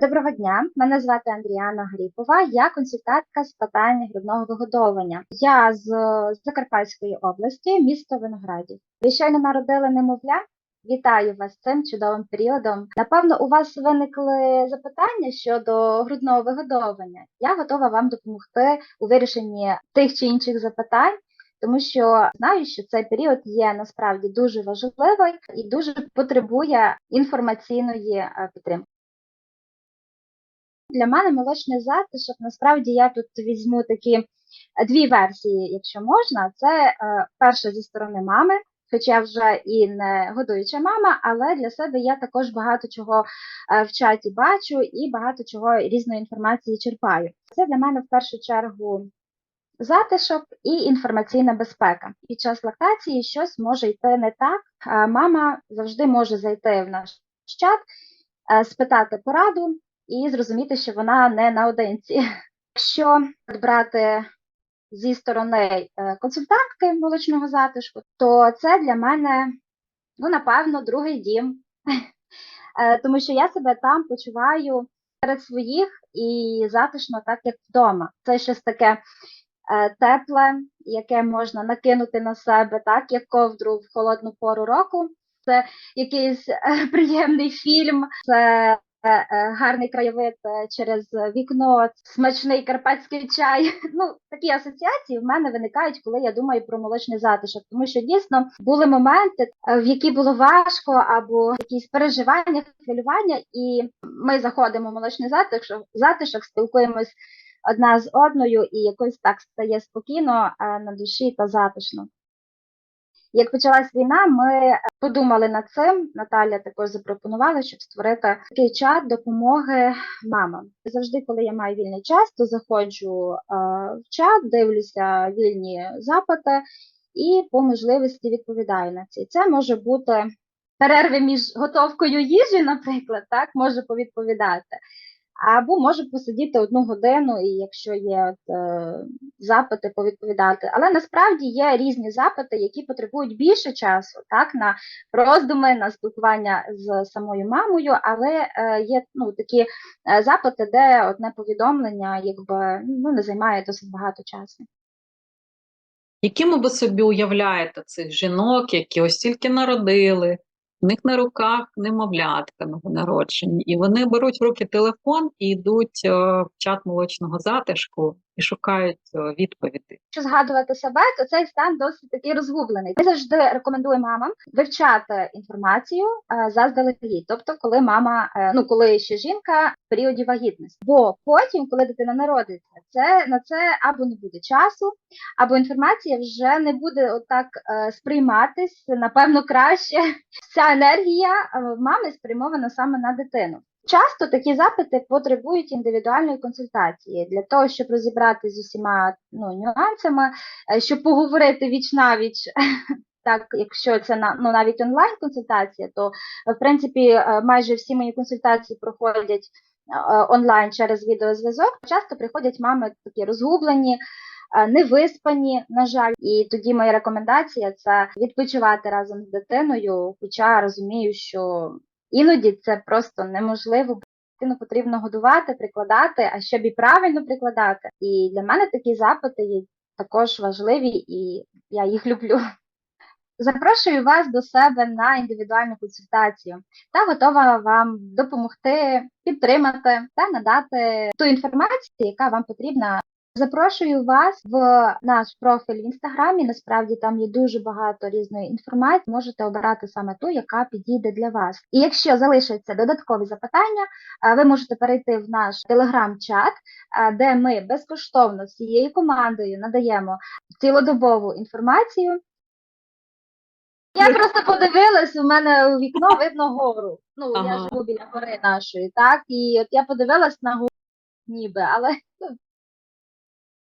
Доброго дня, мене звати Андріана Гріпова. Я консультантка з питань грудного вигодовування. Я з Закарпатської області, місто Виноградів. Ви щойно народили немовля. Вітаю вас цим чудовим періодом. Напевно, у вас виникли запитання щодо грудного вигодовування. Я готова вам допомогти у вирішенні тих чи інших запитань. Тому що знаю, що цей період є насправді дуже важливий і дуже потребує інформаційної е, підтримки. Для мене молочний затишок, насправді я тут візьму такі е, дві версії, якщо можна. Це е, перша зі сторони мами, хоча я вже і не годуюча мама, але для себе я також багато чого е, в чаті бачу і багато чого різної інформації черпаю. Це для мене в першу чергу затишок і інформаційна безпека. Під час лактації щось може йти не так. Мама завжди може зайти в наш чат, е, спитати пораду і зрозуміти, що вона не наодинці. Якщо брати зі сторони е, консультантки молочного затишку, то це для мене, ну, напевно, другий дім. Е, Тому що я себе там почуваю серед своїх і затишно, так як вдома. Це щось таке е, тепле, яке можна накинути на себе, так як ковдру в холодну пору року. Це якийсь приємний фільм, це гарний краєвид е, через вікно, смачний карпатський чай. Ну, такі асоціації в мене виникають, коли я думаю про молочний затишок, тому що дійсно були моменти, е, в які було важко, або якісь переживання, хвилювання, і ми заходимо в молочний затишок, затишок спілкуємось одна з одною, і якось так стає спокійно е, на душі та затишно. Як почалась війна, ми подумали над цим. Наталя також запропонувала, щоб створити такий чат допомоги мамам. Завжди, коли я маю вільний час, то заходжу е, в чат, дивлюся вільні запити і по можливості відповідаю на ці. Це може бути перерви між готовкою їжі, наприклад, так можу повідповідати. Або можу посидіти одну годину, і якщо є от, е, запити, повідповідати. Але насправді є різні запити, які потребують більше часу, так, на роздуми, на спілкування з самою мамою, але е, є ну, такі е, запити, де одне повідомлення якби, ну, не займає досить багато часу. Якими ви собі уявляєте цих жінок, які ось тільки народили, в них на руках немовлятка новонароджені, і вони беруть в руки телефон і йдуть е, в чат молочного затишку і шукають е, відповіді. Якщо згадувати себе, то цей стан досить такий розгублений. Я завжди рекомендую мамам вивчати інформацію е, заздалегідь, тобто, коли мама, е, ну коли ще жінка в періоді вагітності. Бо потім, коли дитина народиться, це на це або не буде часу, або інформація вже не буде отак сприйматись, напевно, краще. Вся енергія мами спрямована саме на дитину. Часто такі запити потребують індивідуальної консультації для того, щоб розібратися з усіма ну, нюансами, е, щоб поговорити віч навіч. Так, якщо це ну навіть онлайн консультація, то в принципі е, майже всі мої консультації проходять е, онлайн через відеозв'язок. Часто приходять мами такі розгублені, невиспані, на жаль. І тоді моя рекомендація це відпочивати разом з дитиною, хоча розумію, що іноді це просто неможливо. Дитину потрібно годувати, прикладати, а щоб і правильно прикладати. І для мене такі запити є також важливі, і я їх люблю. Запрошую вас до себе на індивідуальну консультацію та готова вам допомогти, підтримати та надати ту інформацію, яка вам потрібна. Запрошую вас в наш профіль в інстаграмі. Насправді там є дуже багато різної інформації. Можете обирати саме ту, яка підійде для вас. І якщо залишаться додаткові запитання, е, ви можете перейти в наш телеграм-чат, е, де ми безкоштовно всією командою надаємо цілодобову інформацію. Я просто подивилась, у мене у вікно видно гору. Ну, я живу біля гори нашої, так, і от я подивилась на гору ніби, але ну,